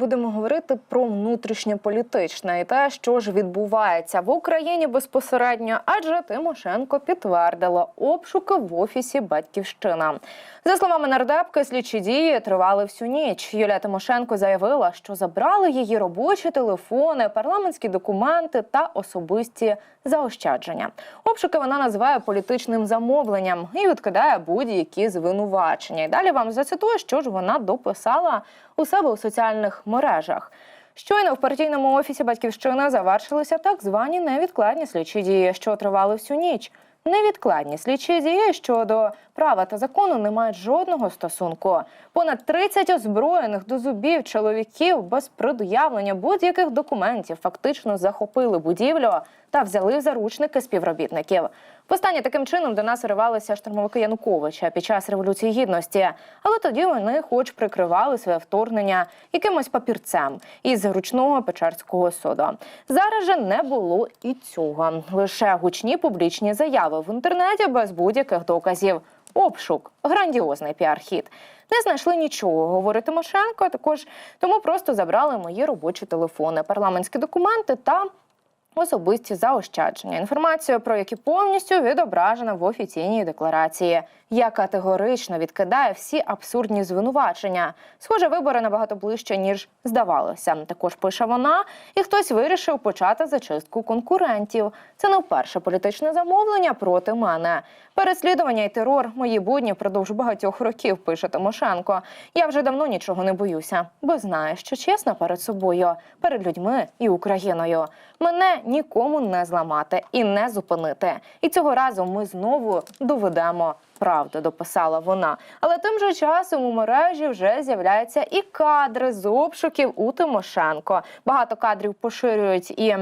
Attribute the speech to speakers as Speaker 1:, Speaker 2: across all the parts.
Speaker 1: Будемо говорити про внутрішньополітичне і те, що ж відбувається в Україні безпосередньо, адже Тимошенко підтвердила обшуки в офісі Батьківщина. За словами нардепки, слідчі дії тривали всю ніч. Юлія Тимошенко заявила, що забрали її робочі телефони, парламентські документи та особисті заощадження. Обшуки вона називає політичним замовленням і відкидає будь-які звинувачення. І далі вам зацитую, що ж вона дописала у себе у соціальних мережах. Щойно в партійному офісі батьківщини завершилися так звані невідкладні слідчі дії, що тривали всю ніч. Невідкладні слідчі дії щодо права та закону не мають жодного стосунку. Понад 30 озброєних до зубів чоловіків без пред'явлення будь-яких документів фактично захопили будівлю та взяли заручники співробітників. Востаннє таким чином до нас ривалися штурмовики Януковича під час революції гідності, але тоді вони, хоч прикривали своє вторгнення якимось папірцем із ручного печерського суду. Зараз же не було і цього. Лише гучні публічні заяви в інтернеті без будь-яких доказів. Обшук грандіозний піар-хід. Не знайшли нічого, говорить Тимошенко. Також тому просто забрали мої робочі телефони, парламентські документи та особисті заощадження. Інформацію про які повністю відображена в офіційній декларації. Я категорично відкидаю всі абсурдні звинувачення. Схоже, вибори набагато ближче ніж здавалося. Також пише вона, і хтось вирішив почати зачистку конкурентів. Це не вперше політичне замовлення проти мене. Переслідування і терор мої будні впродовж багатьох років. Пише Тимошенко. Я вже давно нічого не боюся, бо знаю, що чесно перед собою, перед людьми і Україною. Мене нікому не зламати і не зупинити. І цього разу ми знову доведемо правду, дописала вона. Але тим же часом у мережі вже з'являються і кадри з обшуків у Тимошенко. Багато кадрів поширюють і.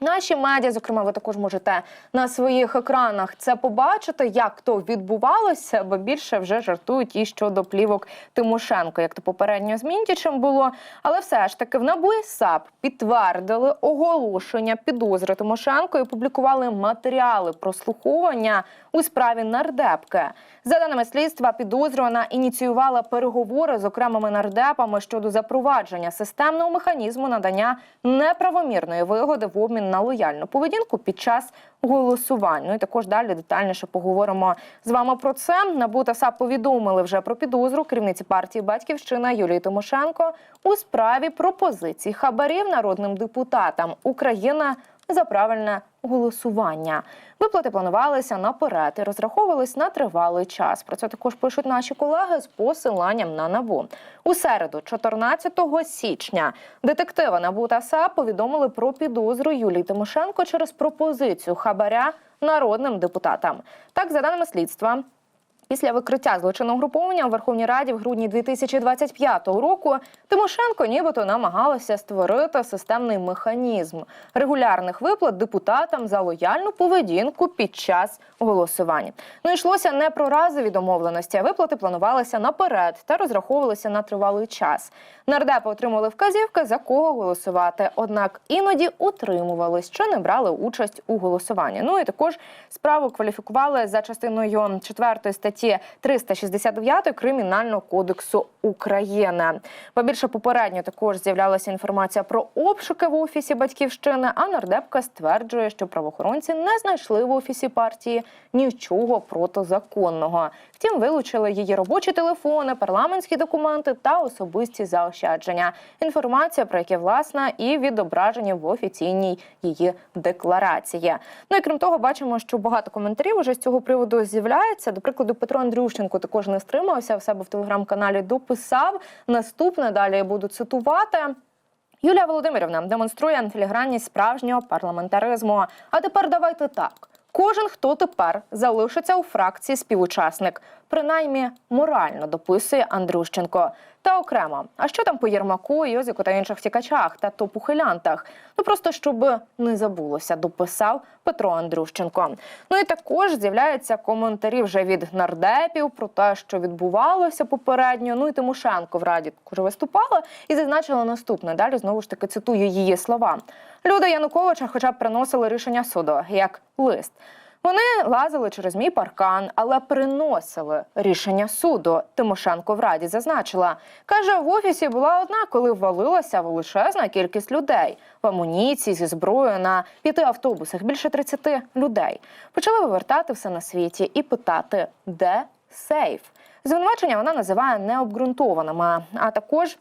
Speaker 1: Наші медіа, зокрема, ви також можете на своїх екранах це побачити, як то відбувалося, бо більше вже жартують і щодо плівок Тимошенко, як то попередньо з Мінтічем було. Але все ж таки в НАБУ і САП підтвердили оголошення підозри Тимошенко і публікували матеріали прослуховування у справі нардепки. За даними слідства, підозрювана ініціювала переговори з окремими нардепами щодо запровадження системного механізму надання неправомірної вигоди в обмін на лояльну поведінку під час голосувань. Ну і також далі детальніше поговоримо з вами про це. НАБУ та САП повідомили вже про підозру керівниці партії Батьківщина Юлії Тимошенко у справі пропозицій хабарів народним депутатам Україна за правильне голосування. Виплати планувалися наперед і розраховувались на тривалий час. Про це також пишуть наші колеги з посиланням на набу. У середу, 14 січня, детективи НАБУ та САП повідомили про підозру Юлії Тимошенко через пропозицію хабаря народним депутатам. Так, за даними слідства. Після викриття злочинного груповання у Верховній Раді в грудні 2025 року Тимошенко нібито намагалася створити системний механізм регулярних виплат депутатам за лояльну поведінку під час голосування. Ну йшлося не про разові домовленості, а виплати планувалися наперед та розраховувалися на тривалий час. Нардепи отримали вказівки за кого голосувати, однак іноді утримувались чи не брали участь у голосуванні. Ну і також справу кваліфікували за частиною 4 статті 369 Кримінального кодексу України. Побільше попередньо також з'являлася інформація про обшуки в офісі батьківщини. А нардепка стверджує, що правоохоронці не знайшли в офісі партії нічого протизаконного. Втім, вилучили її робочі телефони, парламентські документи та особисті заощадження. Інформація про які власна і відображені в офіційній її декларації. Ну і крім того, бачимо, що багато коментарів уже з цього приводу з'являється. До прикладу, Петро Андрющенко також не стримався в себе в телеграм-каналі. Дописав наступне. Далі я буду цитувати. Юлія Володимирівна демонструє філігранність справжнього парламентаризму. А тепер давайте так. Кожен, хто тепер залишиться у фракції співучасник, принаймні морально дописує Андрющенко. Та окремо, а що там по Єрмаку, Йозику та інших втікачах та топухилянтах? Ну просто щоб не забулося, дописав Петро Андрющенко. Ну і також з'являються коментарі вже від нардепів про те, що відбувалося попередньо. Ну і Тимошенко в раді також виступала і зазначила наступне. Далі знову ж таки цитую її слова. Люди Януковича, хоча б приносили рішення суду як лист. Вони лазили через мій паркан, але приносили рішення суду. Тимошенко в раді зазначила. Каже, в офісі була одна, коли ввалилася величезна кількість людей в амуніції зі зброєю на п'яти автобусах. Більше 30 людей почали вивертати все на світі і питати, де сейф. Звинувачення вона називає необґрунтованими, а також.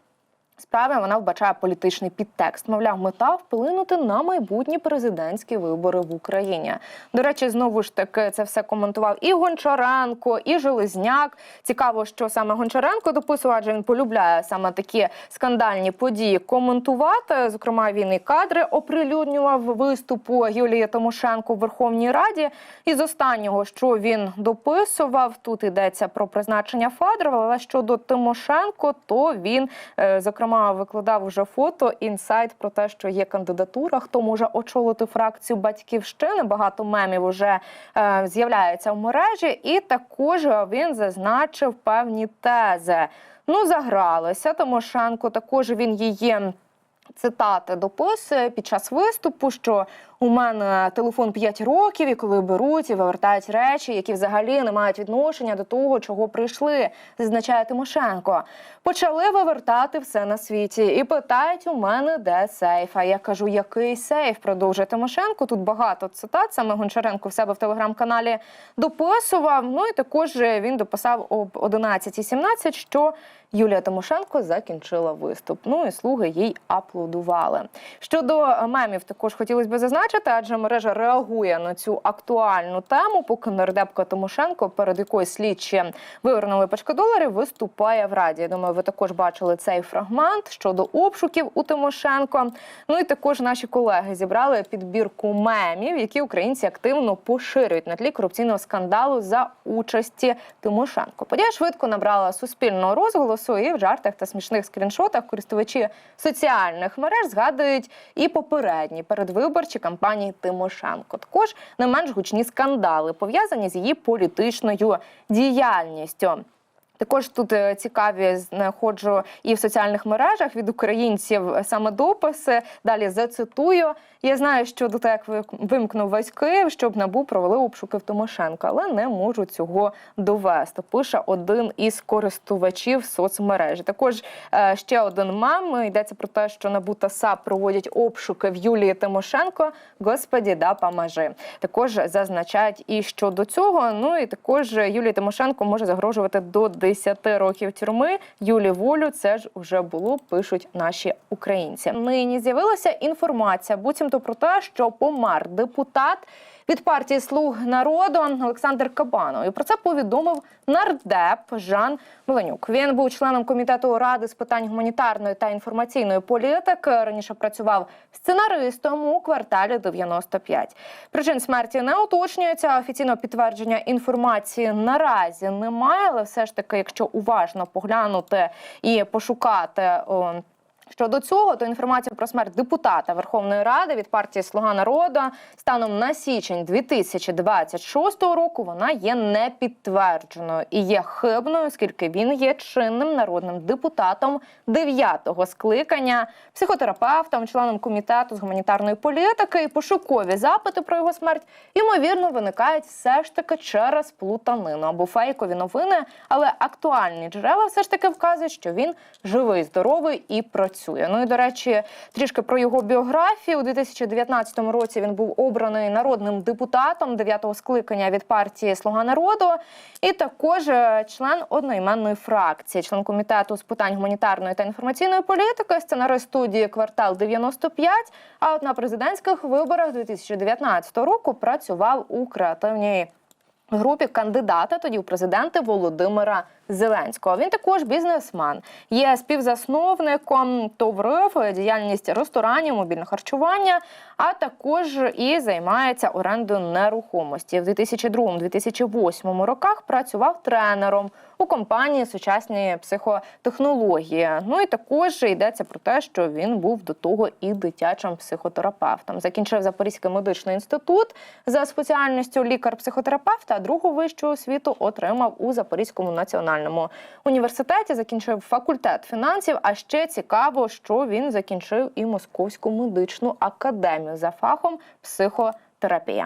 Speaker 1: Справі вона вбачає політичний підтекст. Мовляв, мета вплинути на майбутні президентські вибори в Україні. До речі, знову ж таки це все коментував і Гончаренко, і Железняк. Цікаво, що саме Гончаренко дописував, адже він полюбляє саме такі скандальні події коментувати. Зокрема, він і кадри оприлюднював виступу Юлії Тимошенко в Верховній Раді. І з останнього, що він дописував, тут йдеться про призначення Фадрова, але щодо Тимошенко, то він е, зокрема викладав вже фото інсайт про те, що є кандидатура, хто може очолити фракцію батьківщини. Багато мемів уже е, з'являється в мережі, і також він зазначив певні тези. Ну, загралося Тимошенко. Також він її. Цитати дописує під час виступу, що у мене телефон 5 років, і коли беруть і вивертають речі, які взагалі не мають відношення до того, чого прийшли, зазначає Тимошенко. Почали вивертати все на світі і питають у мене, де сейф. А я кажу, який сейф? Продовжує Тимошенко. Тут багато цитат. Саме Гончаренко в себе в телеграм-каналі дописував. Ну і також він дописав об 11.17, що Юлія Тимошенко закінчила виступ. Ну і слуги їй аплодували. Щодо мемів, також хотілося б зазначити, адже мережа реагує на цю актуальну тему. Поки нардепка Тимошенко, перед якою слідчі вивернули пачка доларів, виступає в раді. Я думаю, ви також бачили цей фрагмент щодо обшуків у Тимошенко. Ну і також наші колеги зібрали підбірку мемів, які українці активно поширюють на тлі корупційного скандалу за участі Тимошенко. Подія швидко набрала суспільного розголосу і в жартах та смішних скріншотах користувачі соціальних мереж згадують і попередні передвиборчі кампанії Тимошенко. Також не менш гучні скандали пов'язані з її політичною діяльністю. Також тут е, цікаві знаходжу і в соціальних мережах від українців саме дописи. Далі зацитую. Я знаю, що до ТЕК вимкнув весь Київ, щоб набу провели обшуки в Тимошенка, але не можу цього довести. Пише один із користувачів соцмережі. Також е, ще один мем йдеться про те, що НАБУ та САП проводять обшуки в Юлії Тимошенко. Господі да поможи. Також зазначають і щодо цього. Ну і також Юлії Тимошенко може загрожувати до 10 років тюрми. Юлі волю це ж вже було. Пишуть наші українці. Нині з'явилася інформація, буцімто про те, що помер депутат. Від партії слуг народу Олександр Кабанов і про це повідомив нардеп Жан Меленюк. Він був членом комітету ради з питань гуманітарної та інформаційної політики. Раніше працював сценаристом у кварталі 95. Причин смерті не уточнюється. Офіційного підтвердження інформації наразі немає, але все ж таки, якщо уважно поглянути і пошукати. Щодо цього, то інформація про смерть депутата Верховної Ради від партії Слуга народу станом на січень 2026 року вона є непідтвердженою і є хибною, оскільки він є чинним народним депутатом 9-го скликання, психотерапевтом, членом комітету з гуманітарної політики. І пошукові запити про його смерть ймовірно виникають все ж таки через плутанину або фейкові новини, але актуальні джерела все ж таки вказують, що він живий, здоровий і працює працює. Ну і до речі, трішки про його біографію у 2019 році він був обраний народним депутатом 9-го скликання від партії Слуга народу, і також е, член одноіменної фракції, член комітету з питань гуманітарної та інформаційної політики, сценарист студії квартал 95, А от на президентських виборах 2019 року працював у креативній групі кандидата тоді у президенти Володимира Зеленського. Він також бізнесмен, є співзасновником ТОВРИФ, діяльність ресторанів, мобільне харчування, а також і займається орендою нерухомості. В 2002-2008 роках працював тренером у компанії сучасні психотехнології. Ну і також йдеться про те, що він був до того і дитячим психотерапевтом. Закінчив Запорізький медичний інститут за спеціальністю лікар-психотерапевт, а другу вищу освіту отримав у Запорізькому національному університеті. Закінчив факультет фінансів. А ще цікаво, що він закінчив і Московську медичну академію за фахом психотерапія.